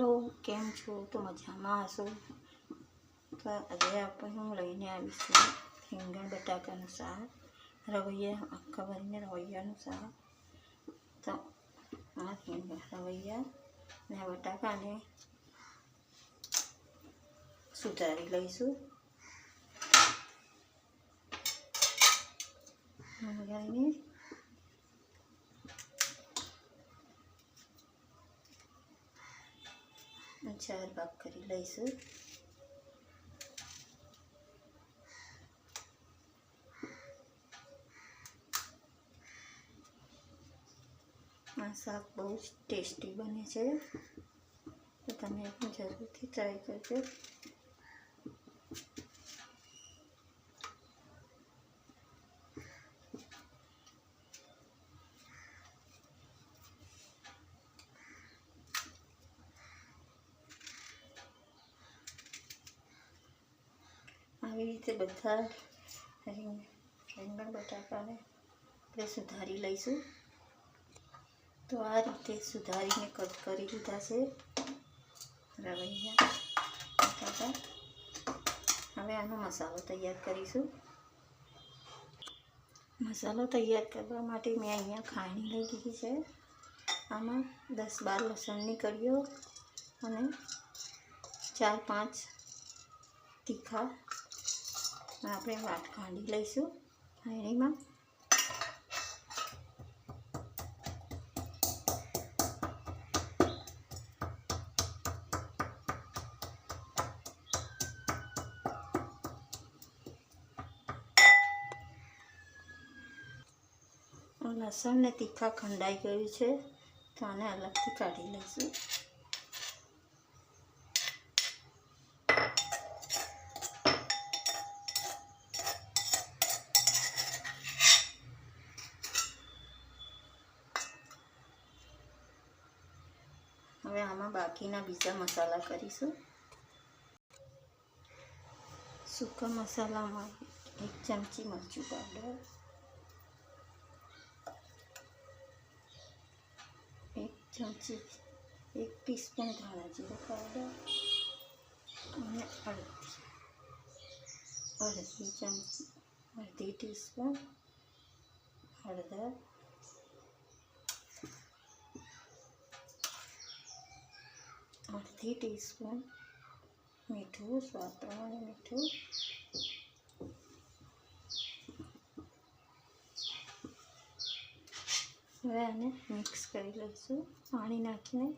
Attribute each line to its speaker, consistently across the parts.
Speaker 1: Hello, કેમ છો? તો મજામાં હશો? તો આજે આપણે હું લઈને આવી છું રીંગણ, બટાકાનું શાક, રવૈયા, આખા ભરીને રવૈયાનું શાક. તો આ રીંગણ, રવૈયા ને બટાકાને સુધારી લઈશું. વગાડીને ચાર ભાગ કરી લઈશું. આ શાક બહુ જ ટેસ્ટી બને છે. તો તમે પણ જરૂરથી ટ્રાય કરજો. આવી રીતે બધા રીંગ- રીંગણ બટાકાને આપણે સુધારી લઈશું. તો આ રીતે સુધારીને કટ કરી લીધા છે રવૈયા બટાકા. હવે આનો મસાલો તૈયાર કરીશું. મસાલો તૈયાર કરવા માટે મેં અહીંયા ખાંડી લઈ લીધી છે. આમાં દસ બાર લસણની કળીઓ અને ચાર પાંચ તીખા આપણે વાત કાઢી લઈશું. ખાંડીમાં લસણ ને તીખા ખંડાઈ ગયું છે, તો આને અલગથી કાઢી લઈશું હવે આમાં બાકીના બીજા મસાલા કરીશું. સૂકા મસાલામાં એક ચમચી મરચું પાવડર, એક ચમચી, એક ટીસ્પૂન ધાણા જીરો પાવડર અને અડધી અડધી ચમચી, અડધી ટીસ્પૂન હળદર અડધી ટીસ્પૂન મીઠું સ્વાદ પ્રમાણે મીઠું હવે આને મિક્સ કરી લઈશું. પાણી નાખીને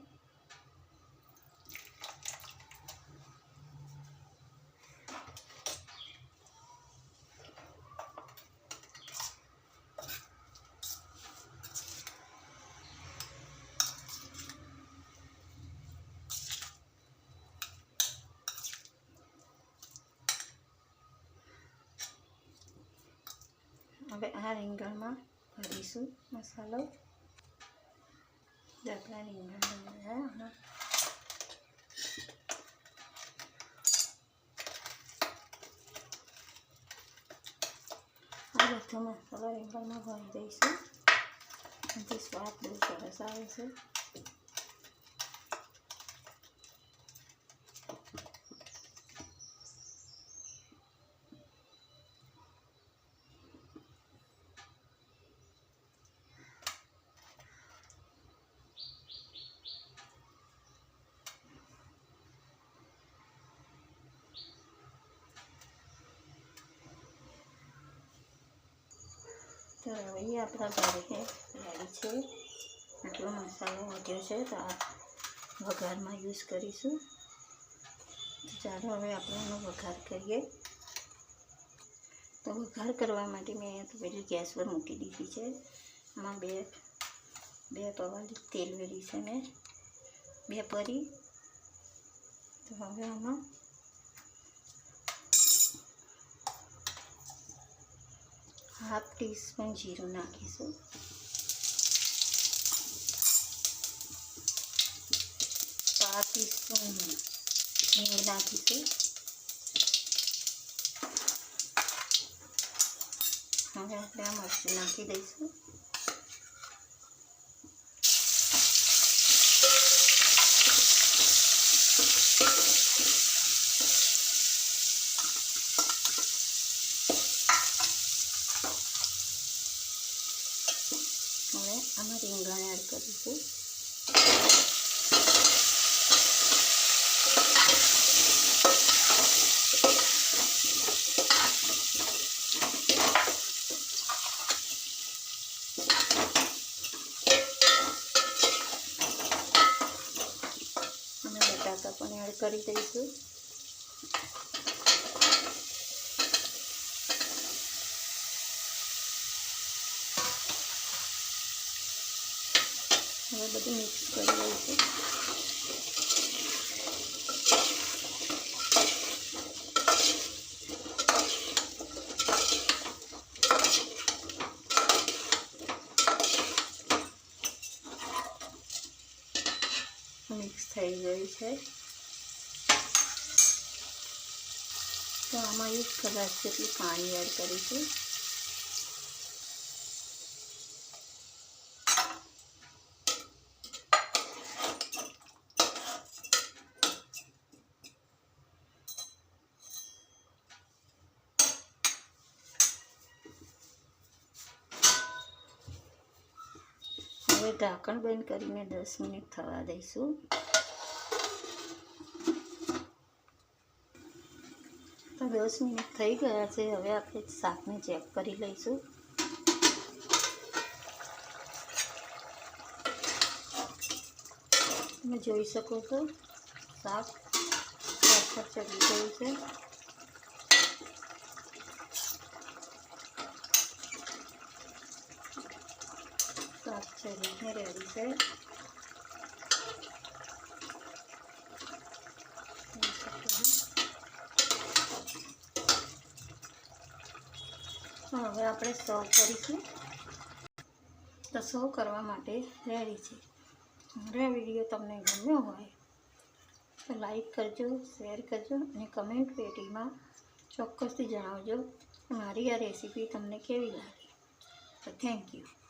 Speaker 1: હવે આ રીંગણમાં ભરીશું મસાલો આપણા રીંગણ બનાવ્યા આ બધો મસાલો રીંગણમાં ભરી દઈશું સ્વાદ બહુ સરસ આવે છે તો રવૈયા આપણા ઘરે રેડી છે. આટલો મસાલો વધ્યો છે, તો આ વઘારમાં યુઝ કરીશું. ચાલો હવે આપણે એનો વઘાર કરીએ. તો વઘાર કરવા માટે મેં અહીંયા પેલી ગેસ પર મૂકી દીધી છે. આમાં બે બે પવાલી તેલ વેરી છે મેં. બે પરી. તો હવે આમાં હાફ ટીસ્પૂન જીરું નાખીશું. પાંચ ટીસ્પૂન હિંગ નાખીશું. હવે આપણે આ મરચું નાખી દઈશું. કરીશું. અને બટાકા પણ એડ કરી દઈશું. હવે બધું મિક્સ કરી દઈશું મિક્સ થઈ ગયું છે. તો આમાં એક કલાક જેટલું પાણી એડ કરીશું? હવે ઢાંકણ બંધ કરીને દસ મિનિટ થવા દઈશું. તો દસ મિનિટ થઈ ગયા છે, હવે આપણે શાકને ચેક કરી લઈશું. તમે જોઈ શકો છો, શાક ચડી ગયું છે. શકો છો. તો હવે આપણે સર્વ કરીશું. તો સર્વ કરવા માટે રેડી છે. મારો વીડિયો તમને ગમ્યો હોય તો લાઈક કરજો શેર કરજો અને કમેન્ટ પેટીમાં ચોક્કસથી જણાવજો મારી આ રેસીપી તમને કેવી લાગી. તો થેન્ક યુ